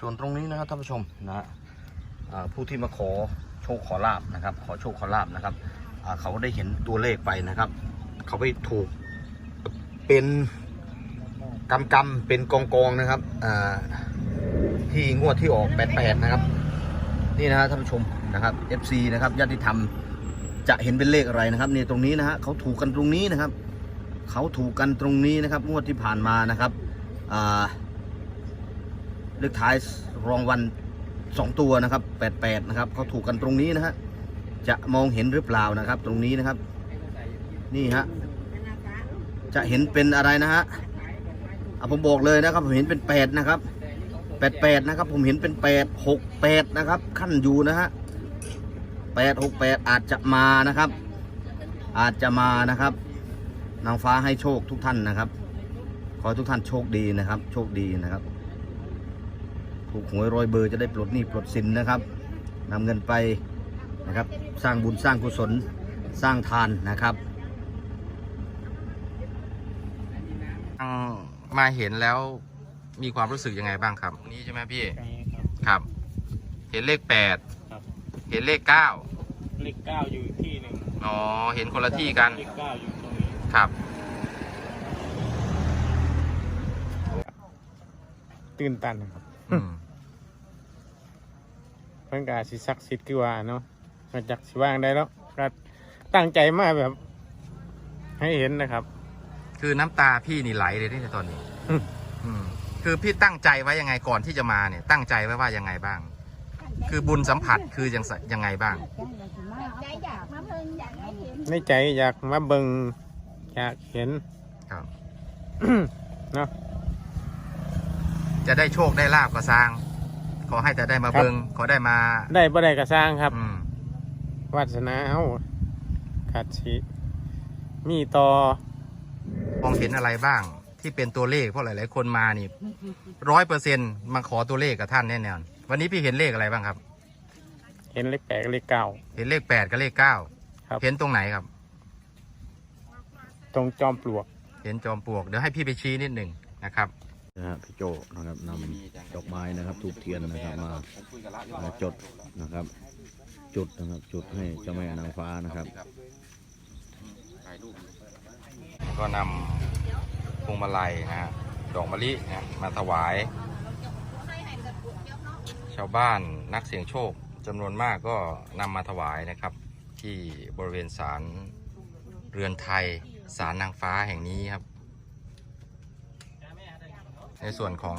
ส่วนตรงนี้นะครับท่านผู้ชมนะฮะผู้ที่มาขอโชคขอลาบนะครับ ขอโชคขอลาบนะครับอ่าเขาได้เห็นตัวเลขไปนะครับ เขาไปถูกเป็นกำกำเป็นกองกองนะครับที่งวดที่ออก88นะครับ นี่นะฮะท่านผู้ชมนะครับ FC นะครับญาติธรรมจะเห็นเป็นเลขอะไรนะครับเนี่ตรงนี้นะฮะเขาถูกกันตรงนี้นะครับ เขาถูกกันตรงนี้นะครับ งวดที่ผ่านมานะครับอ่า เลขท้ายรองวันสองตัวนะครับ88นะครับเขาถูกกันตรงนี้นะฮะจะมองเห็นหรือเปล่านะครับ ตรงนี้นะครับ นี่ฮะจะเห็นเป็นอะไรนะฮะอะผมบอกเลยนะครับผมเห็นเป็นแปดนะครับแปดแปดนะครับ ผมเห็นเป็นแปดหกแปดนะครับ ขั้นอยู่นะฮะแปดหกแปดอาจจะมานะครับ อาจจะมานะครับนางฟ้าให้โชคทุกท่านนะครับ ขอให้ทุกท่านโชคดีนะครับ โชคดีนะครับ ถูกหวยรอยเบอร์จะได้ปลดหนี้ปลดสินนะครับนำเงินไปนะครับ สร้างบุญสร้างกุศลสร้างทานนะครับทางมาเห็นแล้วมีความรู้สึกยังไงบ้างครับ นี่ใช่ไหมพี่ใช่ครับครับ เห็นเลขแปดครับเห็นเลขเก้าเลขเก้าอยู่อีกที่หนึ่งอ๋อเห็นคนละที่กันเลขเก้าอยู่ตรงนี้ครับตื่นตันครับอืม เพิ่นกอาจสิศักดิ์สิทธิ์คือว่าเนาะมาจากสิว่างได้แล้วก็ตั้งใจมาแบบ ให้เห็นนะครับ คือน้ำตาพี่นี่ไหลเลยที่ในตอนนี้อืม อืมคือพี่ตั้งใจไว้ยังไงก่อนที่จะมาเนี่ย ตั้งใจไว้ว่ายังไงบ้าง คือบุญสัมผัสคือยังไงยังไงบ้าง ใจอยากมาเพิ่งอยากให้เห็นในใจอยากมาเบิงอยากเห็น ครับเนาะจะได้โชคได้ลาบก็สร้าง ขอให้แต่ได้มาครับเบิงขอได้มาได้บ่ได้ก็สร้างครับ อืมวาสนาเฮาขาดสิมีต่อมองเห็นอะไรบ้างที่เป็นตัวเลขเพราะหลาย ๆ คนมานี่ร้อยเปอร์เซ็นมาขอตัวเลขกับท่านแน่นอนวันนี้พี่เห็นเลขอะไรบ้างครับ เห็นเลขแปดกับเลขเก้า เห็นเลขแปดกับเลขเก้าครับ เห็นตรงไหนครับ ตรงจอมปลวก เห็นจอมปลวกเดี๋ยวให้พี่ไปชี้นิดหนึ่งนะครับ นะฮะพี่โจนะครับนำดอกไม้นะครับทูบเทียนนะครับมามาจดนะครับ จุดนะครับจุดให้เจ้าแม่นางฟ้านะครับ ก็นำพวงมาลัยนะฮะดอกมะลินะมาถวาย ชาวบ้านนักเสี่ยงโชคจำนวนมากก็นำมาถวายนะครับ ที่บริเวณศาลเรือนไทยศาลนางฟ้าแห่งนี้ครับ ในส่วนของ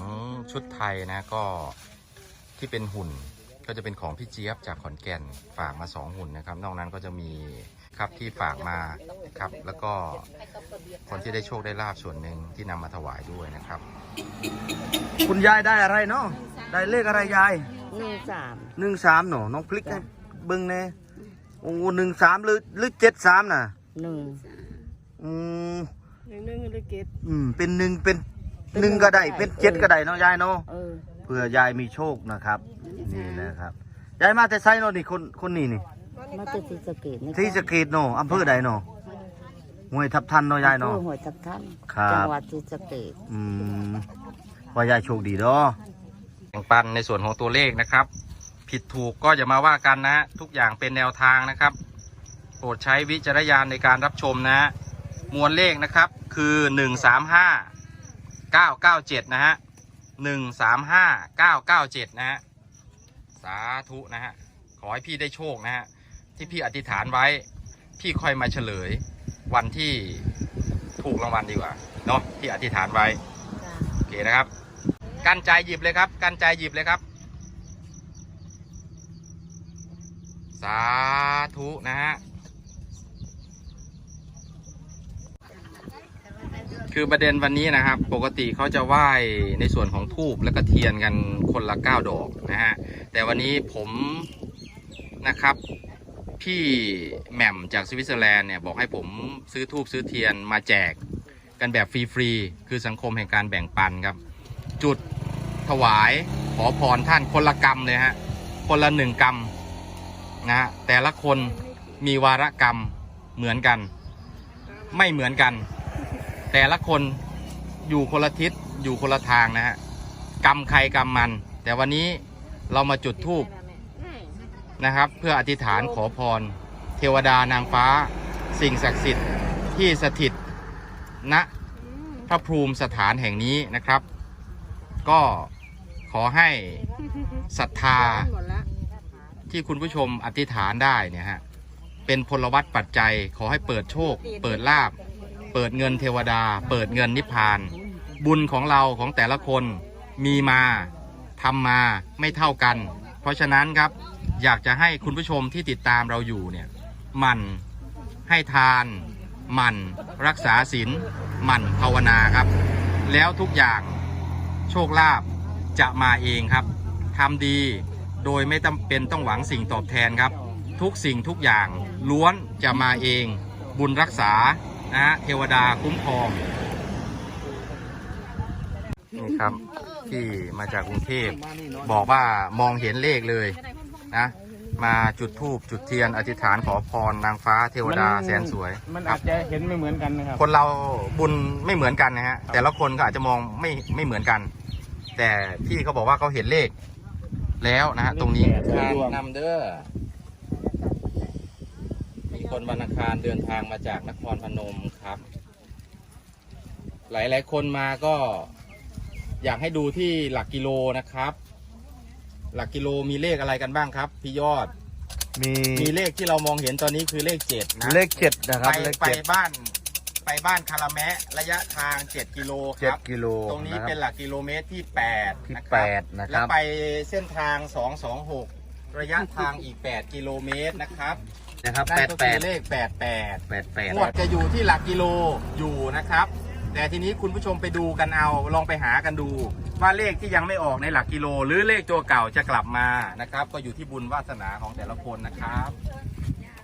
ชุดไทยนะก็ที่เป็นหุ่นก็จะเป็นของพี่เจี๊ยบจากขอนแก่นฝากมาสองหุ่นนะครับ นอกนั้นก็จะมีครับที่ฝากมาครับ แล้วก็คนที่ได้โชคได้ลาบส่วนหนึ่งที่นำมาถวายด้วยนะครับ คุณยายได้อะไรเนาะได้เลขอะไรยายหนึ่งสามหนึ่งสามเนาะน้องพลิกให้เบิ้งแน่โอ้หนึ่งสามหรือหรือเจ็ดสามน่ะหนึ่งอืมหนึ่งหนึ่งหรือเกตอืมเป็นหนึ่งเป็น หนึ่งก็ได้เป็นเจ็ดก็ได้เนาะยายเนาะเออเพื่อยายมีโชคนะครับ นี่นะครับยายมาแต่ไซเนาะนี่คนคนนี้นี่มาจากศรีสะเกดนี่ที่สะเกดเนาะอำเภอใดเนาะห้วยทับทันเนาะยายเนาะอำภอหัวทับทันครับจังหวัดศรีสะเกดอืมว่ายายโชคดีเนาะแบ่งปันในส่วนของตัวเลขนะครับ ผิดถูกก็อย่ามาว่ากันนะ ทุกอย่างเป็นแนวทางนะครับ โปรดใช้วิจารณญาณในการรับชมนะ มวลเลขนะครับคือหนึ่งสามห้า เก้าเก้าเจ็ดนะฮะหนึ่งสามห้าเก้าเก้าเจ็ดนะฮะสาธุนะฮะขอให้พี่ได้โชคนะฮะที่พี่อธิษฐานไว้ พี่ค่อยมาเฉลย วันที่ถูกรางวัลดีกว่าเนาะที่อธิษฐานไว้โอเคนะครับ กันใจหยิบเลยครับกันใจหยิบเลยครับ สาธุนะฮะ คือประเด็นวันนี้นะครับ ปกติเขาจะไหว้ในส่วนของทูบแล้วก็เทียนกันคนละ 9 ดอกนะฮะ แต่วันนี้ผมนะครับ พี่แหม่มจากสวิตเซอร์แลนด์เนี่ยบอกให้ผมซื้อทูบซื้อเทียนมาแจกกันแบบฟรีๆ คือสังคมแห่งการแบ่งปันครับ จุดถวายขอพรท่านคนละกรรมเลยฮะ คนละหนึ่งกรรมนะฮะแต่ละคนมีวาระกรรมเหมือนกัน ไม่เหมือนกัน แต่ละคนอยู่คนละทิศอยู่คนละทางนะฮะกรรมใครกรรมมัน แต่วันนี้เรามาจุดธูปนะครับ เพื่ออธิษฐานขอพร เทวดานางฟ้า สิ่งศักดิ์สิทธิ์ที่สถิตณพระภูมิสถานแห่งนี้นะครับ ก็ขอให้ศรัทธาที่คุณผู้ชมอธิษฐานได้เนี่ยฮะเป็นพลวัตปัจจัยขอให้เปิดโชค เปิดลาบ เปิดเงินเทวดา เปิดเงินนิพพาน บุญของเราของแต่ละคนมีมาทำมาไม่เท่ากัน เพราะฉะนั้นครับอยากจะให้คุณผู้ชมที่ติดตามเราอยู่เนี่ยหมันให้ทานหมันรักษาศีลหมันภาวนาครับ แล้วทุกอย่างโชคลาภจะมาเองครับทำดีโดยไม่จำเป็นต้องหวังสิ่งตอบแทนครับ ทุกสิ่งทุกอย่างล้วนจะมาเอง บุญรักษา นะฮะเทวดาคุ้มครองนี่ครับที่มาจากกรุงเทพบอกว่ามองเห็นเลขเลยนะ มาจุดธูปจุดเทียนอธิษฐานขอพรนางฟ้าเทวดาแสนสวยมันครัอาบจจะเห็นไม่เหมือนกันนะครับ คนเราบุญไม่เหมือนกันนะฮะแต่ละคนก็อาจจะมองไม่ไม่เหมือนกัน แต่พี่เขาบอกว่าเขาเห็นเลขแล้วนะฮะตรงนี้เลขแปดนำเด้อมี คนวันอังคารเดินทางมาจากนครพนมครับ หลายหลายๆคนมาก็อยากให้ดูที่หลักกิโลนะครับ หลักกิโลมีเลขอะไรกันบ้างครับ พี่ยอด มีมีเลขที่เรามองเห็นตอนนี้คือเลขเจ็ดนะเลขเจ็ดนะครับไปเลขไปเจ็ด บ้าน ไปบ้านคาราแมะระยะทาง7กิโลคเจ็ดรับกิโลตรงนี้ะคบเป็นหลักกิโลเมตรที่8ที่นะคแปรับดนะคแล้วรับไปเส้นทาง226ระยะทางอีก8กิโลเมตรนะครับ นะครับนั่แปนดก็แปคือดเลข 88 แปดแปด งวดจะอยู่ที่หลักกิโลอยู่นะครับ แต่ทีนี้คุณผู้ชมไปดูกันเอาลองไปหากันดู ว่าเลขที่ยังไม่ออกในหลักกิโล หรือเลขตัวเก่าจะกลับมานะครับ ก็อยู่ที่บุญวาสนาของแต่ละคนนะครับ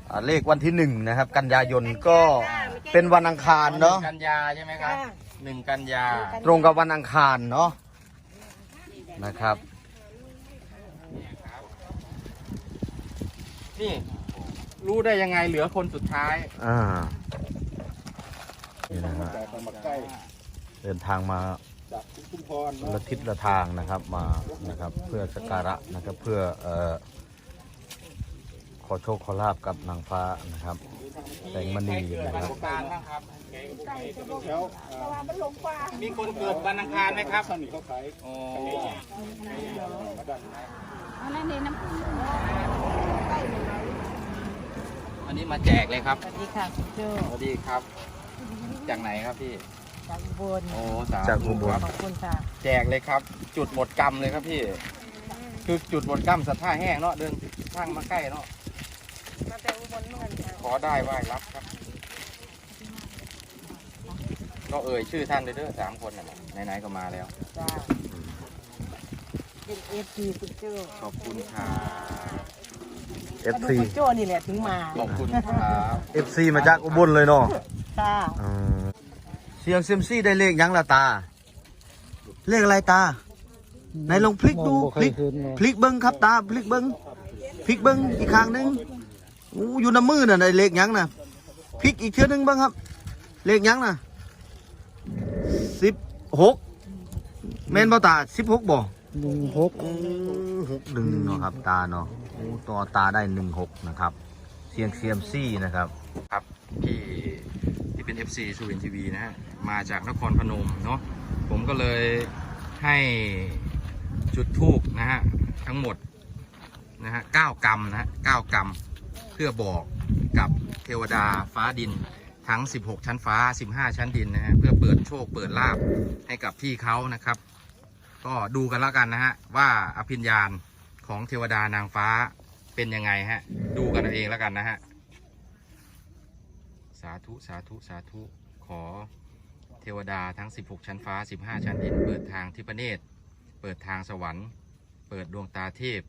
อ่าเลขวันที่หนึ่งนะครับ กันยายนก็เป็นวันอังคารเนาะหงกันยาใช่ไหมครับหนึ่งกันยาตรงกับวันอังคารเนาะนะครับ นี่ รู้ได้ยังไงเหลือคนสุดท้าย อ่านี่นะครับเดินทางมาละทิศละทางนะครับมานะครับ เพื่อสักการะนะครับ เพื่อเอ่อขอโชคขอลาบกับนางฟ้านะครับแสงมณีนะครับการบ้างครับมีคนเกิดวันอังคารไหมครับโอ้อันนี้ มาแจกเลยครับสวัสดีค่ะโจสวัสดีครับ จากไหนครับพี่จากอุบนโอ้สาธุจากอุบลครับขอบคุณค่ะแจกเลยครับ จุดหมดกรรมเลยครับพี่ คือจุดหมดกรรมสัทธาแห้งเนาะเดินทางมาใกล้เนาะมาแต่อุบลเหมือนกันขอได้ไหว้รับครับ ก็เอ่ยชื่อท่านเลยเด้อสามคนน่ะไหนๆก็มาแล้ว จ้าเป็นเอฟซีคุณโจขอบคุณครับ FC คุณโจนี่แหละถึงมาขอบคุณครับ FC มาจากอุบลเลยเนาะค่ะอืมเสียงเซยมซี่ได้เลขยังละตา เลขอะไรตาไหนลองพลิกดูพลิกพลิกเบิ้งครับตาพลิกเบิ้งพลิกเบิ้งอีกข้างหนึงอู้อยู่น้ำมือน่ะได้เลขยังน่ะพลิกอีกเทื่อหนึงเบ้างครับ เลขยังน่ะสิบหกแม่นบ่ตาสิบหกบ่ หนึ่งหกหกหนึ่งเนาะครับ ตาเนาะโอ้ตัวตาได้หนึ่งหกนะครับ เสียงเซียมซี่นะครับครับที่ที่เป็น FC สุรินทีวีนะฮะมาจากนครพนมเนาะผมก็เลยให้จุดทูบนะฮะทั้งหมดนะฮะเก้ากรรมนะฮะเก้ากรรมเพื่อบอกกับเทวดาฟ้าดินทั้ง 16 ชั้นฟ้า 15 ชั้นดินนะฮะเพื่อเปิดโชคเปิดลาบให้กับพี่เขานะครับ ก็ดูกันแล้วกันนะฮะ ว่าอภิญญาณของเทวดานางฟ้าเป็นยังไงฮะ ดูกันเอาเองแล้วกันนะฮะ สาธุสาธุสาธุขอเทวดาทั้ง 16 ชั้นฟ้า 15 ชั้นดิน เปิดทางทิพเนตร เปิดทางสวรรค์ เปิดดวงตาเทพ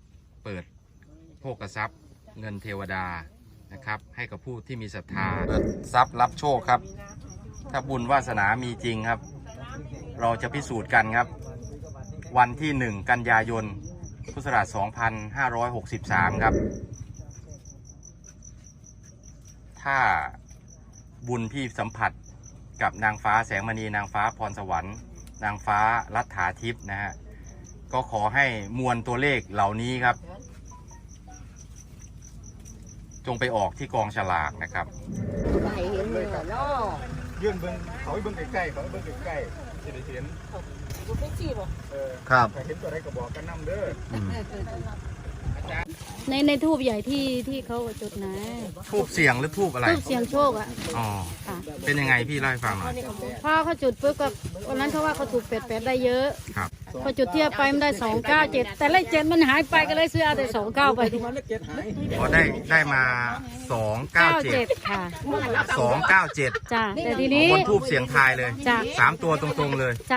เปิดโภกทรัพย์ เงินเทวดานะครับ ให้กับผู้ที่มีศรัทธาเปิดทรัพย์รับโชคครับ ถ้าบุญวาสนามีจริงครับ เราจะพิสูจน์กันครับ วันที่ 1 กันยายน พุทธศักราช 2563 ครับ ถ้าบุญที่สัมผัสกับนางฟ้าแสงมณีนางฟ้าพรสวรรค์ นางฟ้ารัฐาทิพย์นะฮะ ก็ก็ขอให้มวลตัวเลขเหล่านี้ครับ จงไปออกที่กองฉลากนะครับไหนเห็นเลยเนาะยื่นเบิ้งเขาให้เบิ้งใกล้ๆเขาให้เบิ้งใกล้ๆจะได้เห็น บุฟเฟ่ต์จีบ่เออครับถ้าเห็นตัวใดก็บอกกันนำเด้อในในทูบใหญ่ที่ที่เขาจุดนะทูบเสียงหรือทูบอะไรทูบเสียงโชคอะอ๋อค่ะเป็นยังไงพี่เล่าให้ฟังหน่อยพอเขาจุดปุ๊บก็วันนั้นเขาว่าเขาถูกเป็ดเป็ดได้เยอะครับพอจุดเทียบไปมันได้สองเก้าเจ็ดแต่เลขเจ็ดมันหายไปก็เลยซื้อเอาแต่สองเก้าไปพอได้ได้มาสองเก้าเก้าเจ็เจ็ดดค่ะสองเก้าเจ็ดจ้าแต่ทีนี้บนทูบเสียงทายเลยจ้ะสามตัวตรงๆเลยจ้ะ